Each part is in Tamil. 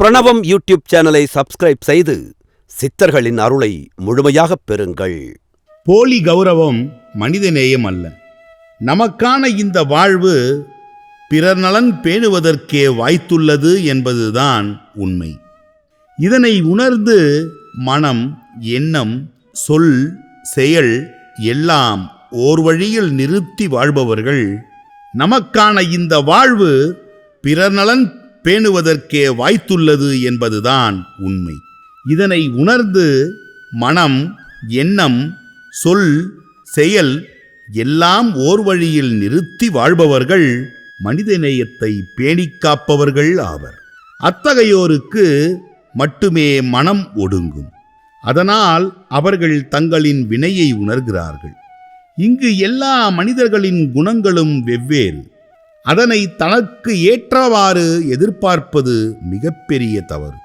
பிரணவம் யூடியூப் சேனலை சப்ஸ்கிரைப் செய்து சித்தர்களின் அருளை முழுமையாகப் பெறுங்கள். போலி கௌரவம் மனிதநேயம் அல்ல. நமக்கான இந்த வாழ்வு பிறர் நலன் பேணுவதற்கே வாய்த்துள்ளது என்பதுதான் உண்மை. இதனை உணர்ந்து மனம் எண்ணம் சொல் செயல் எல்லாம் ஓர் வழியில் நிறுத்தி வாழ்பவர்கள் நமக்கான இந்த வாழ்வு பிறர் நலன் பேணுவதற்கே வாய்த்துள்ளது என்பதுதான் உண்மை. இதனை உணர்ந்து மனம் எண்ணம் சொல் செயல் எல்லாம் ஓர் வழியில் நிறுத்தி வாழ்பவர்கள் மனிதநேயத்தை பேணிக்காப்பவர்கள் ஆவர். அத்தகையோருக்கு மட்டுமே மனம் ஒடுங்கும். அதனால் அவர்கள் தங்களின் வினையை உணர்கிறார்கள். இங்கு எல்லா மனிதர்களின் குணங்களும் வெவ்வேறு. அதனை தனக்கு ஏற்றவாறு எதிர்பார்ப்பது மிகப்பெரிய தவறு.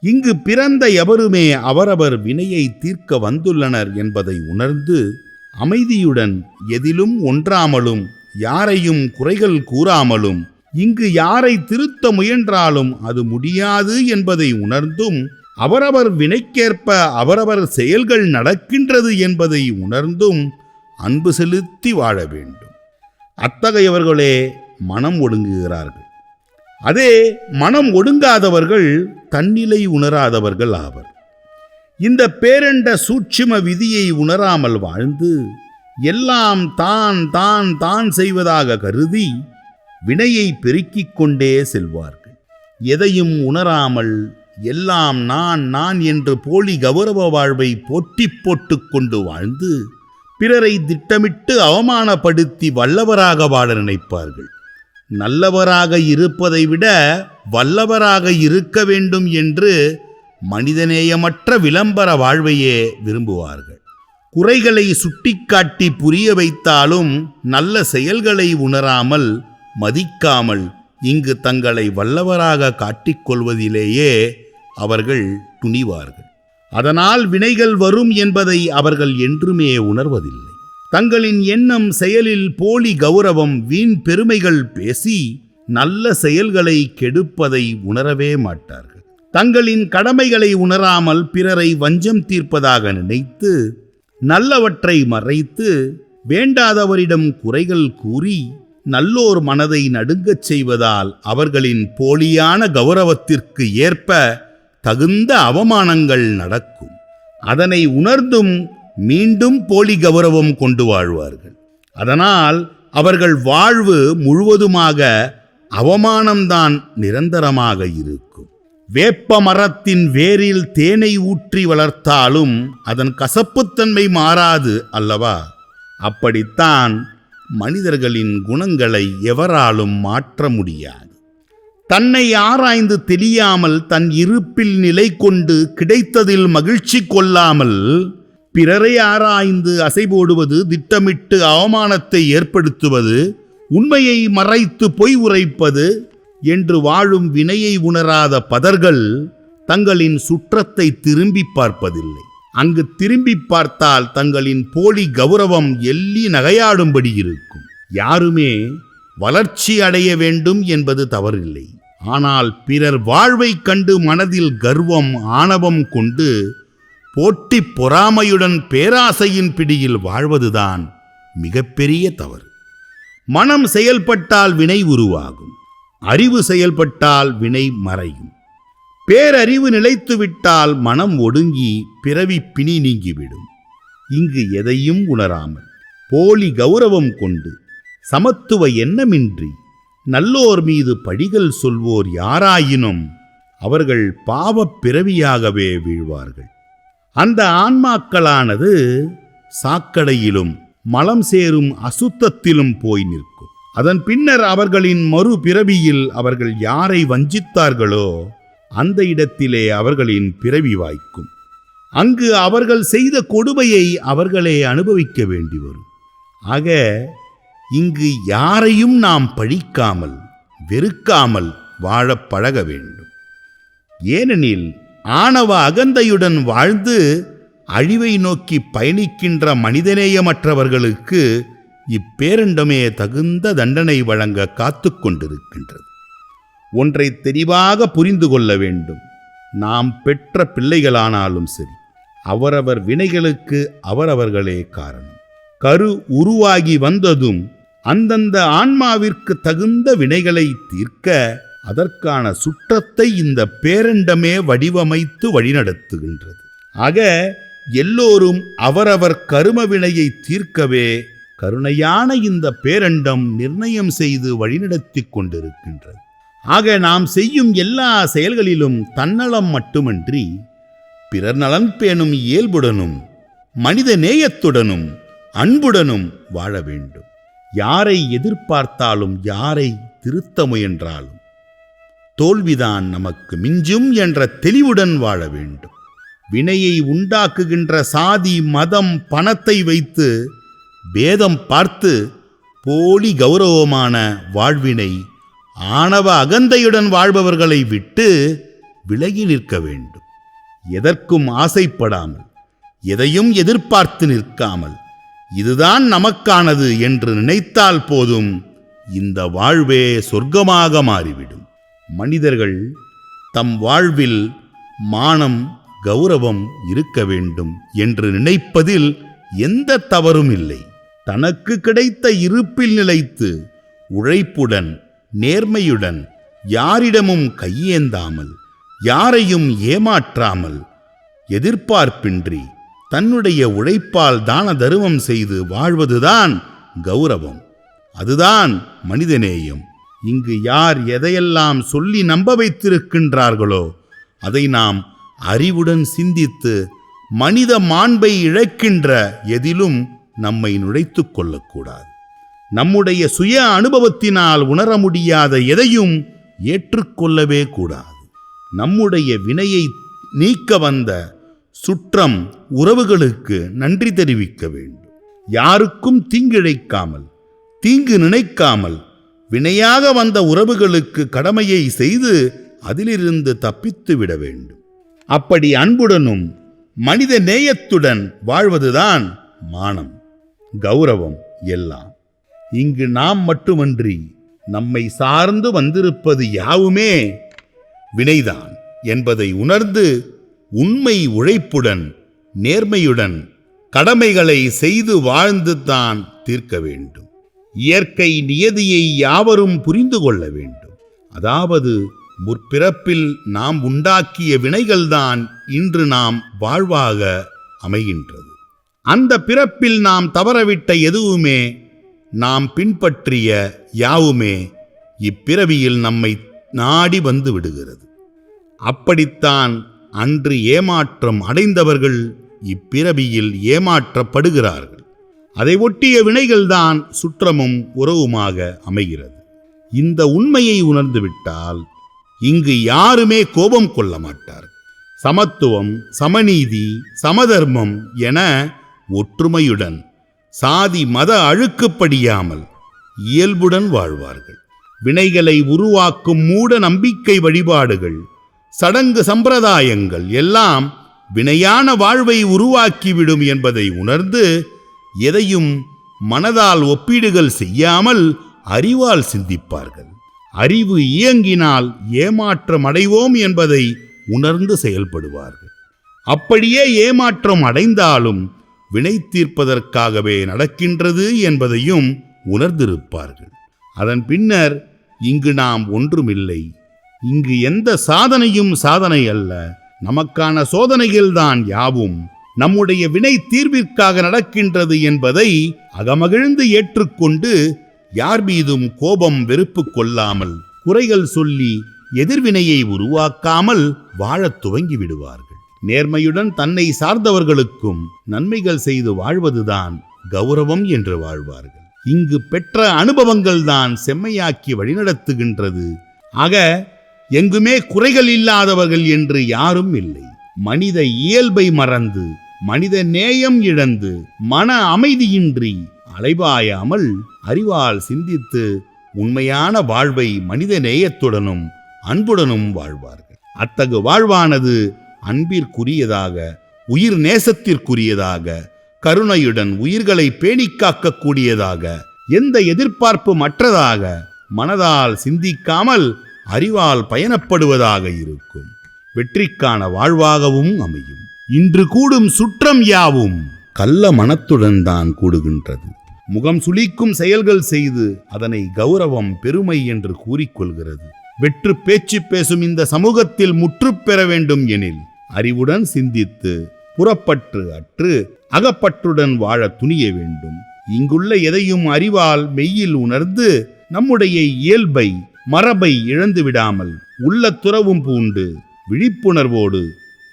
இங்கு பிறந்த எவருமே அவரவர் வினையை தீர்க்க வந்துள்ளனர் என்பதை உணர்ந்து அமைதியுடன் எதிலும் ஒன்றாமலும் யாரையும் குறைகள் கூறாமலும் இங்கு யாரை திருத்த முயன்றாலும் அது முடியாது என்பதை உணர்ந்தும் அவரவர் வினைக்கேற்ப அவரவர் செயல்கள் நடக்கின்றது என்பதை உணர்ந்தும் அன்பு செலுத்தி வாழ வேண்டும். அத்தகையவர்களே மனம் ஒடுங்குகிறார்கள் அதே மனம் ஒடுங்காதவர்கள் தன்னிலை உணராதவர்கள் ஆவர். இந்த பேரண்ட சூட்சும விதியை உணராமல் வாழ்ந்து எல்லாம் தான் தான் தான் செய்வதாக கருதி வினையை பெருக்கிக் கொண்டே செல்வார்கள். எதையும் உணராமல் எல்லாம் நான் நான் என்று போலி கௌரவ வாழ்வை போட்டி போட்டு கொண்டு வாழ்ந்து பிறரை திட்டமிட்டு அவமானப்படுத்தி வல்லவராக வாழ நினைப்பார்கள். நல்லவராக இருப்பதை விட வல்லவராக இருக்க வேண்டும் என்று மனிதநேயமற்ற விளம்பர வாழ்வையே விரும்புவார்கள். குறைகளை சுட்டிக்காட்டி புரிய வைத்தாலும் நல்ல செயல்களை உணராமல் மதிக்காமல் இங்கு தங்களை வல்லவராக காட்டிக்கொள்வதிலேயே அவர்கள் துணிவார்கள். அதனால் வினைகள் வரும் என்பதை அவர்கள் என்றுமே உணர்வதில்லை. தங்களின் எண்ணம் செயலில் போலி கௌரவம் வீண் பெருமைகள் பேசி நல்ல செயல்களை கெடுப்பதை உணரவே மாட்டார்கள். தங்களின் கடமைகளை உணராமல் பிறரை வஞ்சம் தீர்ப்பதாக நினைத்து நல்லவற்றை மறைத்து வேண்டாதவரிடம் குறைகள் கூறி நல்லோர் மனதை நடுங்கச் செய்வதால் அவர்களின் போலியான கௌரவத்திற்கு ஏற்ப தகுந்த அவமானங்கள் நடக்கும். அதனை உணர்ந்தும் மீண்டும் போலி கௌரவம் கொண்டு வாழ்வார்கள். அதனால் அவர்கள் வாழ்வு முழுவதுமாக அவமானம்தான் நிரந்தரமாக இருக்கும். வேப்ப மரத்தின் வேரில் தேனை ஊற்றி வளர்த்தாலும் அதன் கசப்புத்தன்மை மாறாது அல்லவா? அப்படித்தான் மனிதர்களின் குணங்களை எவராலும் மாற்ற முடியாது. தன்னை ஆராய்ந்து தெரியாமல் தன் இருப்பில் நிலை கொண்டு கிடைத்ததில் மகிழ்ச்சி கொள்ளாமல் பிறரை ஆராய்ந்து அசைபோடுவது திட்டமிட்டு அவமானத்தை ஏற்படுத்துவது உண்மையை மறைத்து பொய் உரைப்பது என்று வாழும் வினையை உணராத பதர்கள் தங்களின் சுற்றத்தை திரும்பி பார்ப்பதில்லை. அங்கு திரும்பி பார்த்தால் தங்களின் போலி கௌரவம் எள்ளி நகையாடும்படி இருக்கும். யாருமே வளர்ச்சி அடைய வேண்டும் என்பது தவறில்லை. ஆனால் பிறர் வாழ்வைக் கண்டு மனதில் கர்வம் ஆணவம் கொண்டு போட்டி பொறாமையுடன் பேராசையின் பிடியில் வாழ்வதுதான் மிகப்பெரிய தவறு. மனம் செயல்பட்டால் வினை உருவாகும் அறிவு செயல்பட்டால் வினை மறையும். பேரறிவு நிலைத்துவிட்டால் மனம் ஒடுங்கி பிறவி பிணி நீங்கிவிடும். இங்கு எதையும் உணராமல் போலி கௌரவம் கொண்டு சமத்துவ எண்ணமின்றி நல்லோர் மீது படிகள் சொல்வோர் யாராயினும் அவர்கள் பாவப் பிறவியாகவே வீழ்வார்கள். அந்த ஆன்மாக்களானது சாக்கடையிலும் மலம் சேரும் அசுத்தத்திலும் போய் நிற்கும். அதன் பின்னர் அவர்களின் மறு பிறவியில் அவர்கள் யாரை வஞ்சித்தார்களோ அந்த இடத்திலே அவர்களின் பிறவி வாய்க்கும். அங்கு அவர்கள் செய்த கொடுமையை அவர்களே அனுபவிக்க வேண்டி வரும். ஆக இங்கு யாரையும் நாம் பழிக்காமல் வெறுக்காமல் வாழப் பழக வேண்டும். ஏனெனில் ஆணவ அகந்தையுடன் வாழ்ந்து அழிவை நோக்கி பயணிக்கின்ற மனிதநேயமற்றவர்களுக்கு இப்பேரண்டமே தகுந்த தண்டனை வழங்க காத்து கொண்டிருக்கின்றது. ஒன்றை தெளிவாக புரிந்து கொள்ள வேண்டும். நாம் பெற்ற பிள்ளைகளானாலும் சரி அவரவர் வினைகளுக்கு அவரவர்களே காரணம். கரு உருவாகி வந்ததும் அந்தந்த ஆன்மாவிற்கு தகுந்த வினைகளை தீர்க்க அதற்கான சுற்றத்தை இந்த பேரண்டமே வடிவமைத்து வழிநடத்துகின்றது. ஆக எல்லோரும் அவரவர் கரும வினையை தீர்க்கவே கருணையான இந்த பேரண்டம் நிர்ணயம் செய்து வழிநடத்தி கொண்டிருக்கின்றது. ஆக நாம் செய்யும் எல்லா செயல்களிலும் தன்னலம் மட்டுமன்றி பிறர் நலன் பேணும் இயல்புடனும் மனித நேயத்துடனும் அன்புடனும் வாழ வேண்டும். யாரை எதிர்பார்த்தாலும் யாரை திருத்த முயன்றாலும் தோல்விதான் நமக்கு மிஞ்சும் என்ற தெளிவுடன் வாழ வேண்டும். வினையை உண்டாக்குகின்ற சாதி மதம் பணத்தை வைத்து பேதம் பார்த்து போலி கௌரவமான வாழ்வினை ஆணவ அகந்தையுடன் வாழ்பவர்களை விட்டு விலகி நிற்க வேண்டும். எதற்கும் ஆசைப்படாமல் எதையும் எதிர்பார்த்து நிற்காமல் இதுதான் நமக்கானது என்று நினைத்தால் போதும் இந்த வாழ்வே சொர்க்கமாக மாறிவிடும். மனிதர்கள் தம் வாழ்வில் மானம் கௌரவம் இருக்க வேண்டும் என்று நினைப்பதில் எந்த தவறும் இல்லை. தனக்கு கிடைத்த இருப்பில் நிலைத்து உழைப்புடன் நேர்மையுடன் யாரிடமும் கையேந்தாமல் யாரையும் ஏமாற்றாமல் எதிர்பார்ப்பின்றி தன்னுடைய உழைப்பால் தான தருமம் செய்து வாழ்வதுதான் கௌரவம். அதுதான் மனிதநேயம். இங்கு யார் எதையெல்லாம் சொல்லி நம்ப வைத்திருக்கின்றார்களோ அதை நாம் அறிவுடன் சிந்தித்து மனித மாண்பை இழக்கின்ற எதிலும் நம்மை நுழைத்து கொள்ளக்கூடாது. நம்முடைய சுய அனுபவத்தினால் உணர முடியாத எதையும் ஏற்றுக்கொள்ளவே கூடாது. நம்முடைய வினையை நீக்க வந்த சுற்றம் உறவுகளுக்கு நன்றி தெரிவிக்க வேண்டும். யாருக்கும் தீங்கிழைக்காமல் தீங்கு நினைக்காமல் வினையாக வந்த உறவுகளுக்கு கடமையை செய்து அதிலிருந்து தப்பித்து விட வேண்டும். அப்படி அன்புடனும் மனித நேயத்துடன் வாழ்வதுதான் மானம் கௌரவம் எல்லாம். இங்கு நாம் மட்டுமன்றி நம்மை சார்ந்து வந்திருப்பது யாவுமே வினைதான் என்பதை உணர்ந்து உண்மை உழைப்புடன் நேர்மையுடன் கடமைகளை செய்து வாழ்ந்து தான் தீர்க்க வேண்டும். இயற்கை நியதியை யாவரும் புரிந்து கொள்ள வேண்டும். அதாவது முற்பிறப்பில் நாம் உண்டாக்கிய வினைகள்தான் இன்று நாம் வாழ்வாக அமைகின்றது. அந்த பிறப்பில் நாம் தவறவிட்ட எதுவுமே நாம் பின்பற்றிய யாவுமே இப்பிறவியில் நம்மை நாடி வந்து விடுகிறது. அப்படித்தான் அன்று ஏமாற்றம் அடைந்தவர்கள் இப்பிறவியில் ஏமாற்றப்படுகிறார்கள். அதை ஒட்டிய வினைகள்தான் சுற்றமும் உறவுமாக அமைகிறது. இந்த உண்மையை உணர்ந்துவிட்டால் இங்கு யாருமே கோபம் கொள்ள மாட்டார் சமத்துவம் சமநீதி சமதர்மம் என ஒற்றுமையுடன் சாதி மத அழுக்குப்படியாமல் இயல்புடன் வாழ்வார்கள். வினைகளை உருவாக்கும் மூட நம்பிக்கை வழிபாடுகள் சடங்கு சம்பிரதாயங்கள் எல்லாம் வினையான வாழ்வை உருவாக்கிவிடும் என்பதை உணர்ந்து எதையும் மனதால் ஒப்பீடுகள் செய்யாமல் அறிவால் சிந்திப்பார்கள். அறிவு இயங்கினால் ஏமாற்றம் அடைவோம் என்பதை உணர்ந்து செயல்படுவார்கள். அப்படியே ஏமாற்றம் அடைந்தாலும் வினை தீர்ப்பதற்காகவே நடக்கின்றது என்பதையும் உணர்ந்திருப்பார்கள். அதன் பின்னர் இங்கு நாம் ஒன்றுமில்லை. இங்கு எந்த சாதனையும் சாதனை அல்ல. நமக்கான சோதனைகள்தான் யாவும் நம்முடைய வினை தீர்விற்காக நடக்கின்றது என்பதை அகமகிழ்ந்து ஏற்றுக்கொண்டு யார் மீதும் கோபம் வெறுப்பு கொள்ளாமல் குறைகள் சொல்லி எதிர்வினையை உருவாக்காமல் வாழத் துவங்கி விடுவார்கள் நேர்மையுடன் தன்னை சார்ந்தவர்களுக்கும் நன்மைகள் செய்து வாழ்வதுதான் கௌரவம் என்று வாழ்வார்கள். இங்கு பெற்ற அனுபவங்கள் தான் செம்மையாக்கி வழிநடத்துகின்றது. ஆக எங்குமே குறைகள் இல்லாதவர்கள் என்று யாரும் இல்லை. மனித இயல்பை மறந்து மனித நேயம் இழந்து மன அமைதியின்றி அலைபாயாமல் அறிவால் சிந்தித்து உண்மையான வாழ்வை மனித நேயத்துடனும் அன்புடனும் வாழ்வார்கள். அத்தகு வாழ்வானது அன்பிற்குரியதாக உயிர் நேசத்திற்குரியதாக கருணையுடன் உயிர்களை பேணிக்காக்கக்கூடியதாக எந்த எதிர்பார்ப்பு மற்றதாக மனதால் சிந்திக்காமல் அறிவால் பயணப்படுவதாக இருக்கும். வெற்றிக்கான வாழ்வாகவும் அமையும். இன்று கூடும் சுற்றம் யாவும். கள்ள மனத்துடன் தான் கூடுகின்றது. முகம் சுளிக்கும் செயல்கள் செய்து அதனை கௌரவம் பெருமை என்று கூறிக்கொள்கிறது. வெற்று பேச்சு பேசும் இந்த சமூகத்தில் முற்று பெற வேண்டும் எனில் அறிவுடன் சிந்தித்து புறப்பற்று அற்று அகப்பற்றுடன் வாழ துணிய வேண்டும். இங்குள்ள எதையும் அறிவால் மெய்யில் உணர்ந்து நம்முடைய இயல்பை மரபை இழந்து விடாமல் உள்ள துறவும் பூண்டு விழிப்புணர்வோடு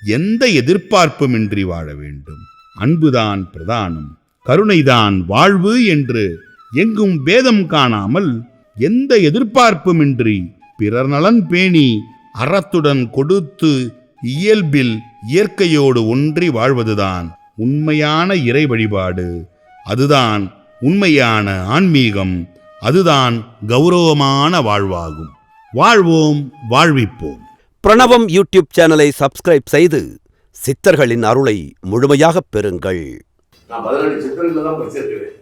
எந்த எதிர்பார்ப்புமின்றி வாழ வேண்டும்? அன்புதான் பிரதானம் கருணைதான் வாழ்வு என்று எங்கும் பேதம் காணாமல் எந்த எதிர்பார்ப்புமின்றி பிறர் நலன் பேணி அறத்துடன் கொடுத்து இயல்பில் இயற்கையோடு ஒன்றி வாழ்வதுதான் உண்மையான இறை வழிபாடு. அதுதான் உண்மையான ஆன்மீகம். அதுதான் கௌரவமான வாழ்வாகும். வாழ்வோம் வாழ்விப்போம். பிரணவம் யூடியூப் சேனலை சப்ஸ்கிரைப் செய்து சித்தர்களின் அருளை முழுமையாக பெறுங்கள். நான் பதினெட்டு சித்தர்கள் தான் படிச்சிருக்கிறேன்.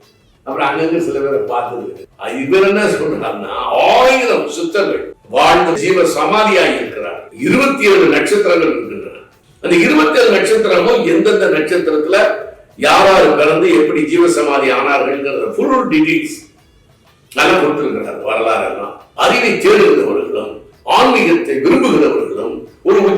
அப்புறம் அங்கங்க சில பேரை பார்த்தது இவர் என்ன சொல்றாருன்னா ஆயிரம் சித்தர்கள் வாழ்ந்த ஜீவ சமாதியாகி இருக்கிறார். இருபத்தி ஏழு நட்சத்திரங்கள் இருக்கின்றன. அந்த இருபத்தி ஏழு நட்சத்திரமும் எந்தெந்த நட்சத்திரத்துல யாராரு பிறந்து எப்படி ஜீவ சமாதி ஆனார்கள் ஃபுல் டீடைல்ஸ் நல்லா கொடுத்திருக்கிறார் வரலாறு எல்லாம். அறிவை தேடுகிறவர்களும் ஆன்மீகத்தை விரும்புகிறவர்கள்